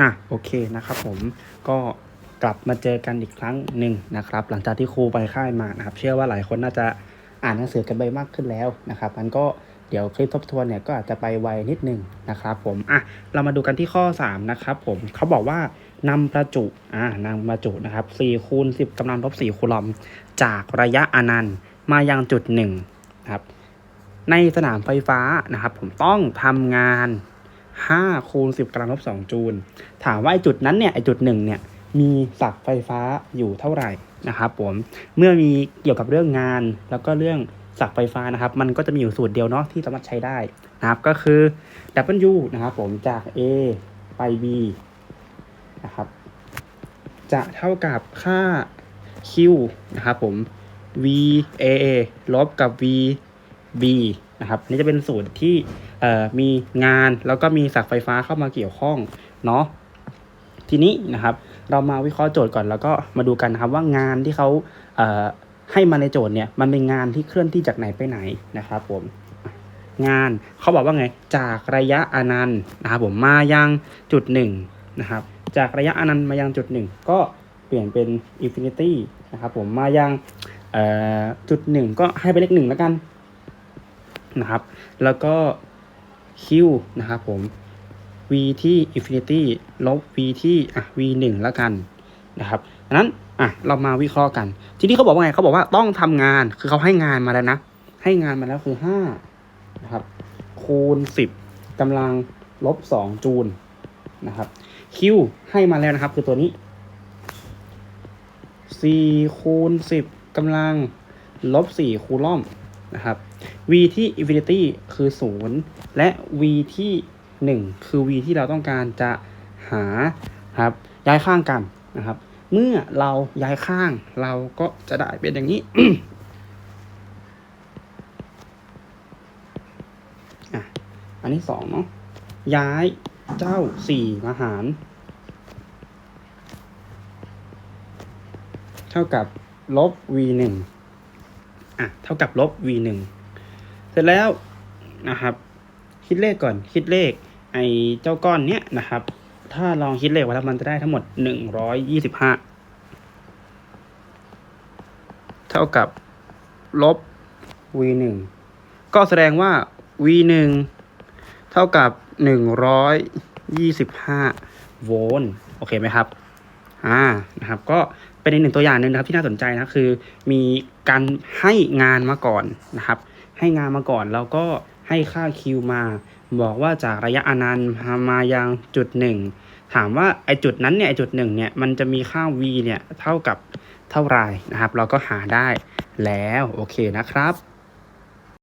อะโอเคนะครับผมก็กลับมาเจอกันอีกครั้งหนึ่งนะครับ หลังจากที่ครูไปค่ายมานะครับ เชื่อว่าหลายคนน่าจะอ่านหนังสือกันไปมากขึ้นแล้วนะครับมันก็เดี๋ยวคลิปทบทวนเนี่ยก็อาจจะไปไวนิดนึงนะครับผมอะเรามาดูกันที่ข้อ 3 นะครับผมเขาบอกว่านำประจุอ่านำประจุนะครับ4คูณ10กำลังลบ4คูลอม จากระยะอนันต์มายังจุดหนึ่งนะครับในสนามไฟฟ้านะครับผมต้องทำงาน 5คูณ10กำลังลบ2จูล ถามว่าไอจุดนั้นเนี่ยไอจุดหนึ่งเนี่ยมีศักไฟฟ้าอยู่เท่าไหร่นะครับผมเมื่อมีเกี่ยวกับเรื่องงานแล้วก็เรื่องศักไฟฟ้านะครับ มันก็จะมีอยู่สูตรเดียวเนาะที่สามารถใช้ได้นะครับก็คือ W นะครับผมจาก A ไป B นะครับจะเท่ากับค่า Q นะครับผม V A ลบกับ V B นะครับนี่จะเป็นสูตรที่ มีงานแล้วก็มีศักไฟฟ้าเข้ามาเกี่ยวข้องเนาะทีนี้นะครับเรามาวิเคราะห์โจทย์ก่อนแล้วก็มาดูกันนะครับว่างานที่เขาเให้มาในโจทย์เนี่ยมันเป็นงานที่เคลื่อนที่จากไหนไปไหนนะครับผมงานเขาบอกว่าไงจากระยะอนันต์นะครับผมมายังจุดหนึ่งนะครับจากระยะอนันต์มายังจุดหนึ่งก็เปลี่ยนเป็นอินฟินิตี้นะครับผมมายังจุดหนึ่งก็ให้ไปเลขหนึ่งแล้วกันนะครับแล้วก็ q นะครับผม v ที่ infinity ลบ v ที่อะ v 1แล้วกันนะครับดังนั้นอะเรามาวิเคราะห์กัน ทีนี้เขาบอกว่าไงเขาบอกว่าต้องทำงานคือเขาให้งานมาแล้วนะ ให้งานมาแล้วคือ5นะครับคูณ10กำลังลบ2จูลนะครับ q ให้มาแล้วนะครับ คือตัวนี้4คูณ10กำลังลบ4คูลอม นะครับ v ที่ infinity คือ 0 และ v ที่ 1 คือ v ที่เราต้องการจะหาครับย้ายข้างกันนะครับ เมื่อเราย้ายข้างเราก็จะได้เป็นอย่างนี้อันที่สองเนาะย้ายเจ้า4มาหาร เท่ากับลบ v 1 อะเท่ากับลบ v 1เสร็จแล้วนะครับ คิดเลขก่อนคิดเลขไอ้เจ้าก้อนเนี้ยนะครับ ถ้าลองคิดเลขว่าแล้วมันจะได้ทั้งหมดหนึ่งร้อยยี่สิบห้าเท่ากับลบ v หนึ่งก็แสดงว่า v หนึ่งเท่ากับหนึ่งร้อยยี่สิบห้าโวลต์โอเคไหมครับ อ่านะครับ ก็เป็นอีกหนึ่งตัวอย่างหนึ่งนะครับที่น่าสนใจนะคือ มีการให้งานมาก่อนนะครับ ให้งานมาก่อนแล้วก็ให้ค่า Q มา บอกว่าจากระยะอนันต์มายังจุดหนึ่งถามว่าไอจุดนั้นเนี่ยไอจุดหนึ่งเนี่ยมันจะมีค่า v เนี่ยเท่ากับเท่าไหร่นะครับ เราก็หาได้แล้วโอเคนะครับ